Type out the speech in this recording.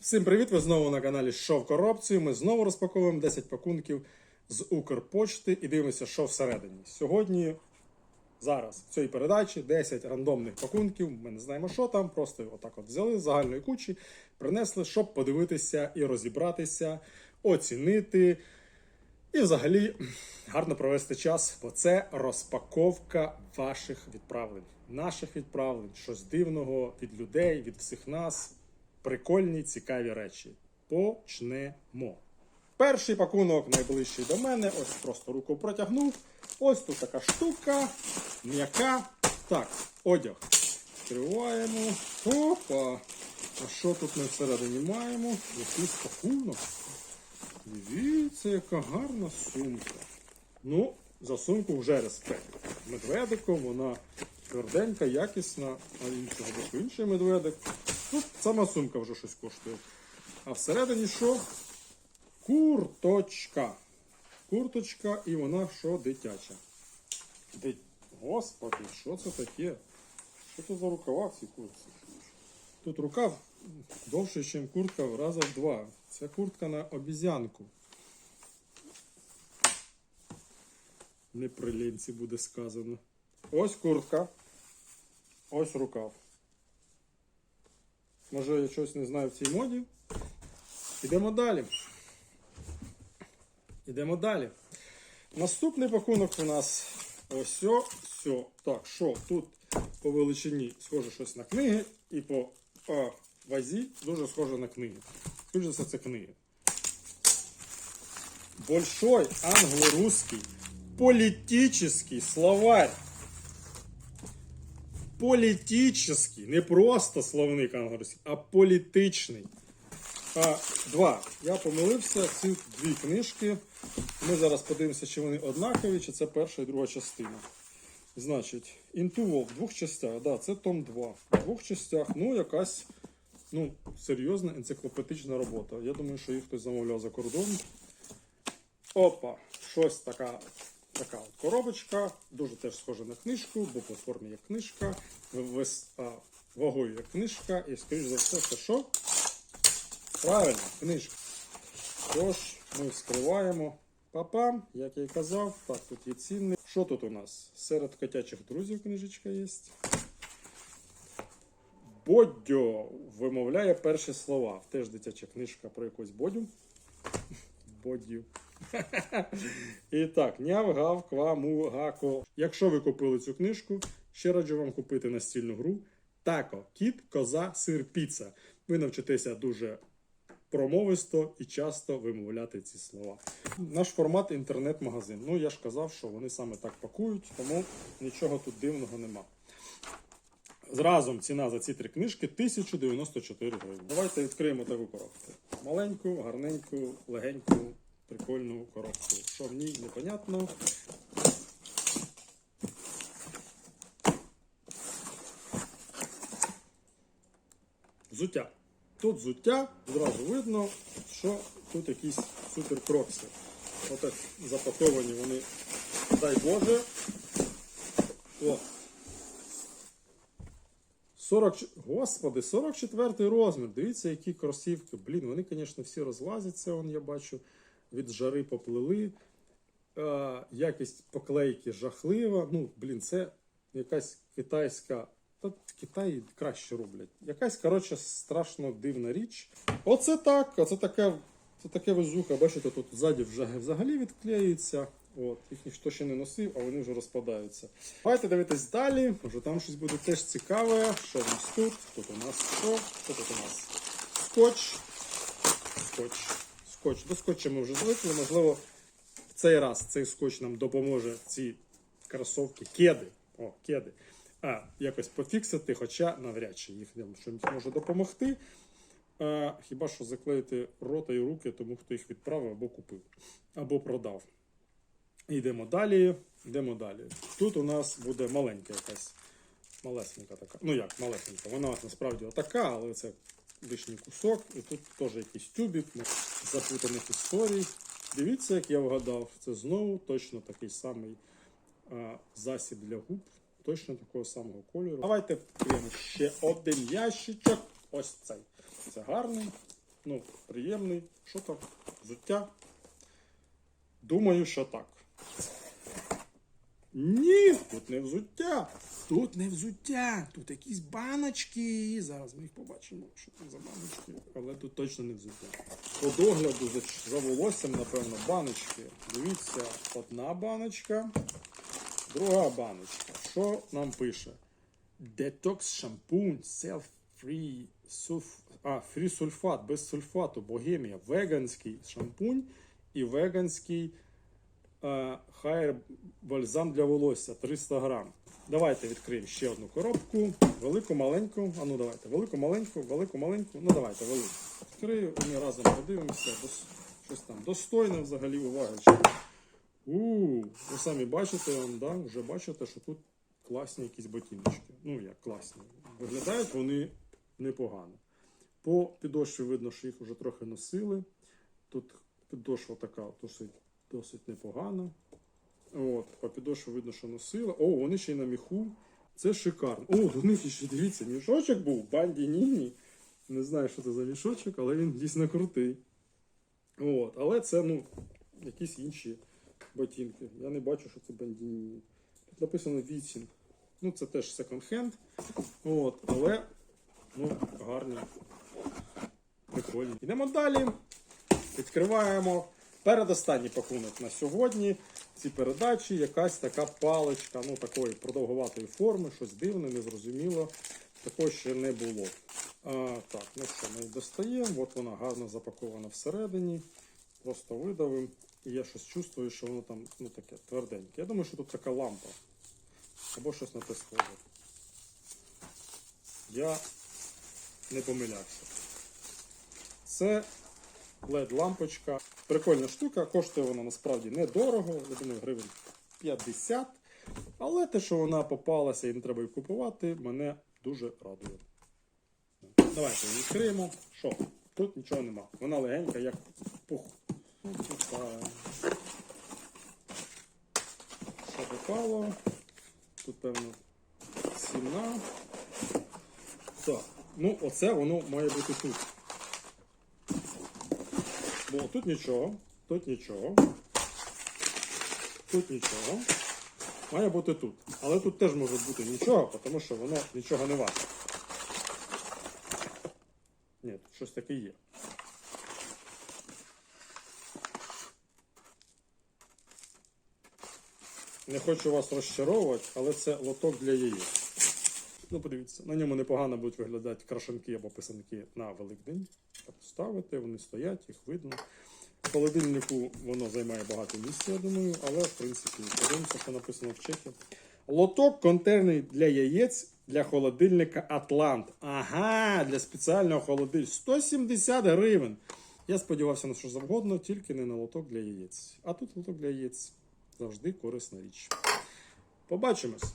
Всім привіт! Ви знову на каналі Що в коробці. Ми знову розпаковуємо 10 пакунків з Укрпочти і дивимося, що всередині. Сьогодні, зараз, в цій передачі 10 рандомних пакунків. Ми не знаємо, що там. Просто отак от взяли з загальної кучі, принесли, щоб подивитися і розібратися, оцінити. І взагалі гарно провести час, бо це розпаковка ваших відправлень, наших відправлень, щось дивного від людей, від всіх нас. Прикольні, цікаві речі. Почнемо. Перший пакунок найближчий до мене. Ось просто руку протягнув. Ось тут така штука, м'яка. Так, одяг. Відкриваємо. Опа! А що тут ми всередині маємо? Якийсь пакунок. Дивіться, яка гарна сумка. Ну, за сумку вже респект. Медведиком, вона тверденька, якісна, а іншого інший медведик. Ну, сама сумка вже щось коштує. А всередині що? Курточка. Курточка і вона що дитяча. Ди... Господи, що це таке? Що це за рукава в цій куртці? Тут рукав довше, ніж куртка в раза в два. Це куртка на обізянку. Не при лінці буде сказано. Ось куртка. Ось рукав. Може я щось не знаю в цій моді. Ідемо далі. Ідемо далі. Наступний пакунок у нас ось все. Так, що тут по величині схоже щось на книги, і по а, вазі дуже схоже на книги. Скоріше це книги. Большой англо-русский политический словарь. Політичний, не просто словник англійський, а політичний. А, два. Я помилився, ці дві книжки. Ми зараз подивимося, чи вони однакові, чи це перша і друга частина. Значить, Wolf в двох частях. Да, це том 2. В двох частях, ну, якась ну, серйозна енциклопедична робота. Я думаю, що їх хтось замовляв за кордон. Опа, щось така, така от коробочка, дуже теж схожа на книжку, бо по формі як книжка, вес, а, вагою як книжка, і скоріш за все, це що? Правильно, книжка. Тож, ми вскриваємо. Папам, як я й казав, так, тут є цінний. Що тут у нас? Серед котячих друзів книжечка є. Бодьо вимовляє перші слова. Теж дитяча книжка про якусь бодю. Бодю. І так, няв, гав, ква, гако. Якщо ви купили цю книжку, ще раджу вам купити настільну гру Тако, кіт, коза, сир, піца. Ви навчитеся дуже промовисто і часто вимовляти ці слова. Наш формат інтернет-магазин. Ну, я ж казав, що вони саме так пакують, тому нічого тут дивного нема. Зразом ціна за ці три книжки 1094 гривні. Давайте відкриємо таку коробку. Маленьку, гарненьку, легеньку, прикольну коробку. Що в ній непонятно. Взуття. Тут взуття, зразу видно, що тут якісь суперкрокси. Отак запаковані вони, дай Боже. О, 40, Господи, 44 розмір. Дивіться, які кросівки. Блін, вони, звісно, всі розлазяться, он, я бачу, від жари поплили. Е, якість поклейки жахлива. Ну, блін, це якась китайська. Та Китай краще роблять. Якась, коротше, страшно дивна річ. Оце так, оце таке, це таке везуха. Бачите, тут ззаді вже взагалі відклеюється. От, їх ніхто ще не носив, а вони вже розпадаються. Давайте дивитись далі. Може там щось буде теж цікаве. Що в нас тут? Тут у нас що? Що тут у нас? Скотч. Скотч. Скотч. До скотча ми вже звикли. Можливо, в цей раз цей скотч нам допоможе ці кросовки, кеди. О, кеди. А, якось пофіксити, хоча навряд чи їх щось може допомогти. А, хіба що заклеїти рота і руки тому, хто їх відправив або купив, або продав. Йдемо далі. Йдемо далі. Тут у нас буде маленька якась малесенька така. Ну як малесенька, вона насправді отака, але це лишній кусок. І тут теж якийсь тюбик ну, запутаних історій. Дивіться, як я вгадав, це знову точно такий самий а, засіб для губ, точно такого самого кольору. Давайте відкриємо ще один ящичок. Ось цей. Це гарний. Ну, приємний. Що там? Взуття? Думаю, що так. Ні, тут не взуття. Тут не взуття. Тут якісь баночки. Зараз ми їх побачимо, що там за баночки. Але тут точно не взуття. По догляду за, за волоссям, напевно, баночки. Дивіться, одна баночка, друга баночка. Що нам пише? Детокс шампунь, self free суф... а, фрі сульфат, без сульфату, богемія, веганський шампунь і веганський хайр бальзам для волосся 300 грам. Давайте відкриємо ще одну коробку. Велику, маленьку. А ну давайте, велику, маленьку, велику, маленьку. Ну давайте, велику. Відкрию, і ми разом подивимося. Щось там достойне взагалі уваги. У, ви самі бачите, он, да, вже бачите, що тут класні якісь ботиночки. Ну як класні. Виглядають вони непогано. По підошві видно, що їх вже трохи носили. Тут підошва така досить, досить непогана. От, по підошві видно, що носила. О, вони ще й на міху. Це шикарно. О, до них ще дивіться, мішочок був, банді Ніні. Не знаю, що це за мішочок, але він дійсно крутий. От, але це, ну, якісь інші ботинки. Я не бачу, що це бандіні. Тут написано Віцін. Ну, це теж секонд-хенд. Але ну, гарні. Прикольні. Йдемо далі. Відкриваємо передостанній пакунок на сьогодні. Ці передачі якась така паличка, ну такої продовгуватої форми, щось дивне, незрозуміло. Такого ще не було. А, так, ну що, ми її достаємо. От вона гарно запакована всередині. Просто видавимо. І я щось чувствую, що воно там ну, таке тверденьке. Я думаю, що тут така лампа. Або щось на те схоже. Я не помилявся. Це LED-лампочка. Прикольна штука, коштує вона насправді недорого, я думаю, гривень 50. Але те, що вона попалася і не треба її купувати, мене дуже радує. Давайте відкриємо. Що? Тут нічого нема. Вона легенька, як пух. Ну. Що попало? Тут, певно, ціна. Так, ну оце воно має бути тут. Бо тут нічого, тут нічого, тут нічого. Має бути тут. Але тут теж може бути нічого, тому що воно нічого не варте. Ні, тут щось таке є. Не хочу вас розчаровувати, але це лоток для яєць. Ну, подивіться, на ньому непогано будуть виглядати крашенки або писанки на Великдень. Так ставите, вони стоять, їх видно. В холодильнику воно займає багато місця, я думаю, але в принципі подивимося, що написано в чекі. Лоток контейнер для яєць для холодильника Атлант. Ага, для спеціального холодильника. 170 гривень. Я сподівався на що завгодно, тільки не на лоток для яєць. А тут лоток для яєць завжди корисна річ. Побачимось!